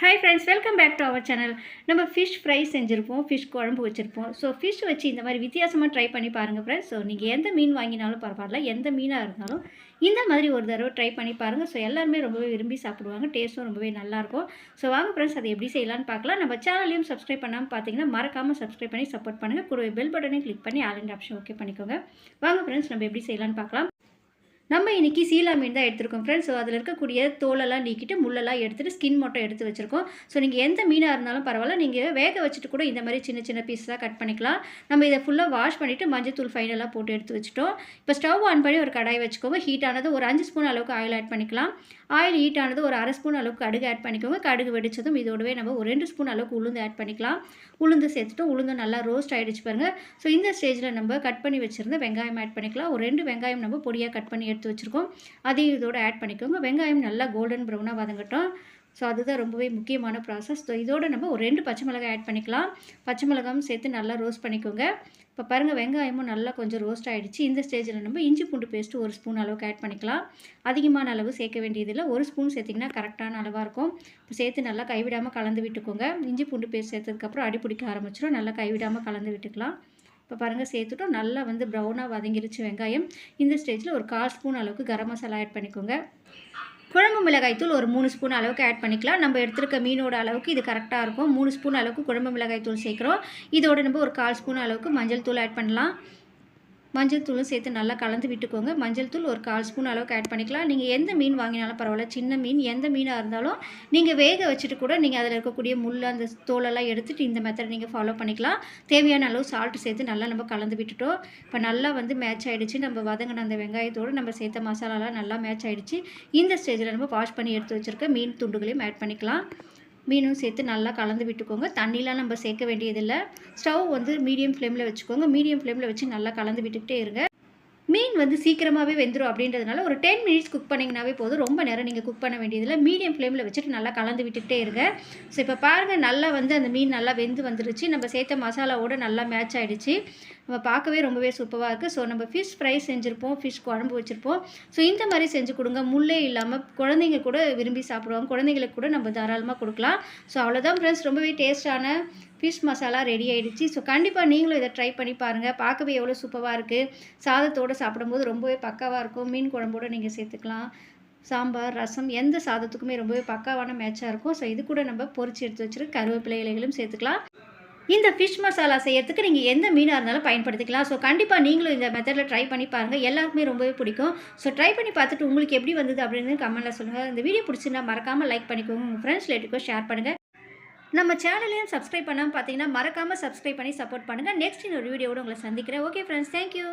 Hi friends welcome back to our channel நம்ம fish fry செஞ்சுருப்போம் fish குழம்பு வச்சுருப்போம். ஸோ ஃபிஷ் வச்சு இந்த மாதிரி வித்தியாசமாக ட்ரை பண்ணி பாருங்கள் ஃப்ரெண்ட்ஸ் ஸோ நீங்கள் எந்த மீன் வாங்கினாலும் பரவாயில்ல எந்த மீனாக இருந்தாலும் இந்த மாதிரி ஒரு தடவை ட்ரை பண்ணி பாருங்கள் ஸோ எல்லாருமே ரொம்பவே விரும்பி சாப்பிடுவாங்க டேஸ்ட்டும் ரொம்பவே நல்லாயிருக்கும் ஸோ வாங்க ஃப்ரெண்ட்ஸ் அதை எப்படி செய்யலாம்னு பார்க்கலாம். நம்ம சேனலையும் சப்ஸ்கிரைப் பண்ணாமல் பார்த்தீங்கன்னா மறக்காமல் சப்ஸ்கிரைப் பண்ணி சப்போர்ட் பண்ணுங்கள் கூட பெல் பட்டனையும் கிளிக் பண்ணி ஆல் ஆப்ஷன் ஓகே பண்ணிக்கோங்க. வாங்க ஃப்ரெண்ட்ஸ் நம்ம எப்படி செய்யலாம்னு பார்க்கலாம். நம்ம இன்றைக்கி சீலா மீன் தான் எடுத்திருக்கோம் ஃப்ரெண்ட்ஸ் ஸோ அதில் இருக்கக்கூடிய தோலெல்லாம் நீக்கிட்டு முள்ளெல்லாம் எடுத்துகிட்டு ஸ்கின் மட்டும் எடுத்து வச்சுருக்கோம். ஸோ நீங்கள் எந்த மீனாக இருந்தாலும் பரவாயில்ல. நீங்கள் வேக வச்சுட்டு கூட இந்த மாதிரி சின்ன சின்ன பீஸாக கட் பண்ணிக்கலாம். நம்ம இதை ஃபுல்லாக வாஷ் பண்ணிவிட்டு மஞ்சத்தூள் ஃபைனலாக போட்டு எடுத்து வச்சுட்டோம். இப்போ ஸ்டவ் ஆன் பண்ணி ஒரு கடாய் வச்சுக்கோங்க. ஹீட் ஆனது ஒரு அஞ்சு ஸ்பூன் அளவுக்கு ஆயில் ஆட் பண்ணிக்கலாம். ஆயில் ஹீட் ஆனது ஒரு அரை ஸ்பூன் அளவுக்கு கடுகு ஆட் பண்ணிக்கோங்க. கடுகு வெடிச்சதும் இதோடவே நம்ம ஒரு ரெண்டு ஸ்பூன் அளவுக்கு உளுந்து ஆட் பண்ணிக்கலாம். உளுந்து சேர்த்துட்டு உளுந்து நல்லா ரோஸ்ட் ஆகிடுச்சு பாருங்கள் ஸோ இந்த ஸ்டேஜில் நம்ம கட் பண்ணி வச்சுருந்த வெங்காயம் ஆட் பண்ணிக்கலாம். ஒரு ரெண்டு வெங்காயம் நம்ம பொடியாக கட் பண்ணி எடுத்து வச்சுருக்கோம். அதையும் இதோட ஆட் பண்ணிக்கோங்க. வெங்காயம் நல்லா கோல்டன் ப்ரௌனாக வதங்கட்டும். ஸோ அதுதான் ரொம்பவே முக்கியமான ப்ராசஸ் ஸோ இதோட நம்ம ஒரு ரெண்டு பச்சை மிளகாய் ஆட் பண்ணிக்கலாம். பச்சை மிளகாயும் சேர்த்து நல்லா ரோஸ்ட் பண்ணிக்கோங்க. இப்போ பாருங்கள் வெங்காயமும் நல்லா கொஞ்சம் ரோஸ்ட் ஆகிடுச்சு இந்த ஸ்டேஜில் நம்ம இஞ்சி பூண்டு பேஸ்ட்டு ஒரு ஸ்பூன் அளவுக்கு ஆட் பண்ணிக்கலாம். அதிகமான அளவு சேர்க்க வேண்டியதில்லை. ஒரு ஸ்பூன் சேர்த்திங்கன்னா கரெக்டான அளவாக இருக்கும். இப்போ சேர்த்து நல்லா கைவிடாமல் கலந்து விட்டுக்கோங்க. இஞ்சி பூண்டு பேஸ்ட் சேர்த்ததுக்கப்புறம் அடி பிடிக்க ஆரம்பிச்சிடும் நல்லா கைவிடாமல் கலந்து விட்டுக்கலாம். இப்போ பாருங்கள் சேர்த்துட்டோம். நல்லா வந்து ப்ரௌனாக வதங்கிருச்சு வெங்காயம். இந்த ஸ்டேஜில் ஒரு கால் ஸ்பூன் அளவுக்கு கரம் மசாலா ஆட் பண்ணிக்கோங்க. குழம்பு மிளகாய் தூள் ஒரு மூணு ஸ்பூன் அளவுக்கு ஆட் பண்ணிக்கலாம். நம்ம எடுத்துருக்க மீனோட அளவுக்கு இது கரெக்டாக இருக்கும். மூணு ஸ்பூன் அளவுக்கு குழம்பு மிளகாய் தூள் சேர்க்குறோம். இதோட நம்ம ஒரு கால் ஸ்பூன் அளவுக்கு மஞ்சள் தூள் ஆட் பண்ணலாம். மஞ்சள் தூளும் சேர்த்து நல்லா கலந்து விட்டுக்கோங்க. மஞ்சள் தூள் ஒரு கால் ஸ்பூன் அளவுக்கு ஆட் பண்ணிக்கலாம். நீங்கள் எந்த மீன் வாங்கினாலும் பரவாயில்ல. சின்ன மீன் எந்த மீனாக இருந்தாலும் நீங்கள் வேக வச்சுட்டு கூட நீங்கள் அதில் இருக்கக்கூடிய முள் அந்த தோலெல்லாம் எடுத்துகிட்டு இந்த மெத்தட் நீங்கள் ஃபாலோ பண்ணிக்கலாம். தேவையான அளவு சால்ட்டு சேர்த்து நல்லா நம்ம கலந்து விட்டுட்டோம். இப்போ நல்லா வந்து மேட்ச் ஆகிடுச்சு நம்ம வதங்கின அந்த வெங்காயத்தோடு நம்ம சேர்த்த மசாலாலாம் நல்லா மேட்ச் ஆகிடுச்சு இந்த ஸ்டேஜில் நம்ம வாஷ் பண்ணி எடுத்து வச்சுருக்க மீன் துண்டுகளையும் ஆட் பண்ணிக்கலாம். மீனும் சேர்த்து நல்லா கலந்து விட்டுக்கோங்க. தண்ணிலாம் நம்ம சேர்க்க வேண்டியதில்லை. ஸ்டவ் வந்து மீடியம் ஃப்ளேமில் வச்சுக்கோங்க. மீடியம் ஃப்ளேமில் வச்சு நல்லா கலந்து விட்டுக்கிட்டே இருங்க. மீன் வந்து சீக்கிரமாகவே வெந்துடும் அப்படின்றதுனால ஒரு டென் மினிட்ஸ் குக் பண்ணிங்கனாவே போதும். ரொம்ப நேரம் நீங்கள் குக் பண்ண வேண்டியதில்லை. மீடியம் ஃப்ளேமில் வச்சுட்டு நல்லா கலந்து விட்டுக்கிட்டே இருங்க. ஸோ இப்போ பாருங்கள் நல்லா வந்து அந்த மீன் நல்லா வெந்து வந்துருச்சு. நம்ம சேர்த்த மசாலாவோட நல்லா மேட்ச் ஆகிடுச்சு நம்ம பார்க்கவே ரொம்பவே சூப்பராக இருக்குது ஸோ நம்ம ஃபிஷ் ஃப்ரை செஞ்சுருப்போம் ஃபிஷ் குழம்பு வச்சுருப்போம். ஸோ இந்த மாதிரி செஞ்சு கொடுங்க. முள்ளே இல்லாமல் குழந்தைங்க கூட விரும்பி சாப்பிடுவாங்க. குழந்தைங்களுக்கு கூட நம்ம தாராளமாக கொடுக்கலாம். ஸோ அவ்வளோதான் ஃப்ரெண்ட்ஸ் ரொம்பவே டேஸ்ட்டான ஃபிஷ் மசாலா ரெடி ஆகிடுச்சு ஸோ கண்டிப்பாக நீங்களும் இதை ட்ரை பண்ணி பாருங்கள் பார்க்கவே எவ்வளோ சூப்பராக இருக்குது சாதத்தோடு சாப்பிடும்போது ரொம்பவே பக்காவாக இருக்கும். மீன் குழம்போடு நீங்கள் சேர்த்துக்கலாம். சாம்பார் ரசம் எந்த சாதத்துக்குமே ரொம்பவே பக்காவான மேட்சாக இருக்கும். ஸோ இது கூட நம்ம பொறிச்சு எடுத்து வச்சுருக்க கருவேப்பிலை இலைகளும் சேர்த்துக்கலாம். இந்த ஃபிஷ் மசாலா செய்யறதுக்கு நீங்கள் எந்த மீனாக இருந்தாலும் பயன்படுத்திக்கலாம். ஸோ கண்டிப்பாக நீங்களும் இந்த மெத்தடில் ட்ரை பண்ணி பாருங்கள் எல்லாருக்குமே ரொம்பவே பிடிக்கும். ஸோ ட்ரை பண்ணி பார்த்துட்டு உங்களுக்கு எப்படி வந்தது அப்படின்னு கமெண்ட்டில் சொல்லுங்கள் இந்த வீடியோ பிடிச்சிருந்தா மறக்காமல் லைக் பண்ணிக்கோங்க. உங்கள் ஃப்ரெண்ட்ஸ் ரிலேட்டிவ்க்கோ ஷேர் பண்ணுங்கள் நம்ம சேனலையும் சப்ஸ்கிரைப் பண்ணாமல் பார்த்தீங்கன்னா மறக்காமல் சப்ஸ்கிரைப் பண்ணி சப்போர்ட் பண்ணுங்கள் நெக்ஸ்ட் இன்னொரு வீடியோவோட உங்களை சந்திக்கிறேன். Okay friends thank you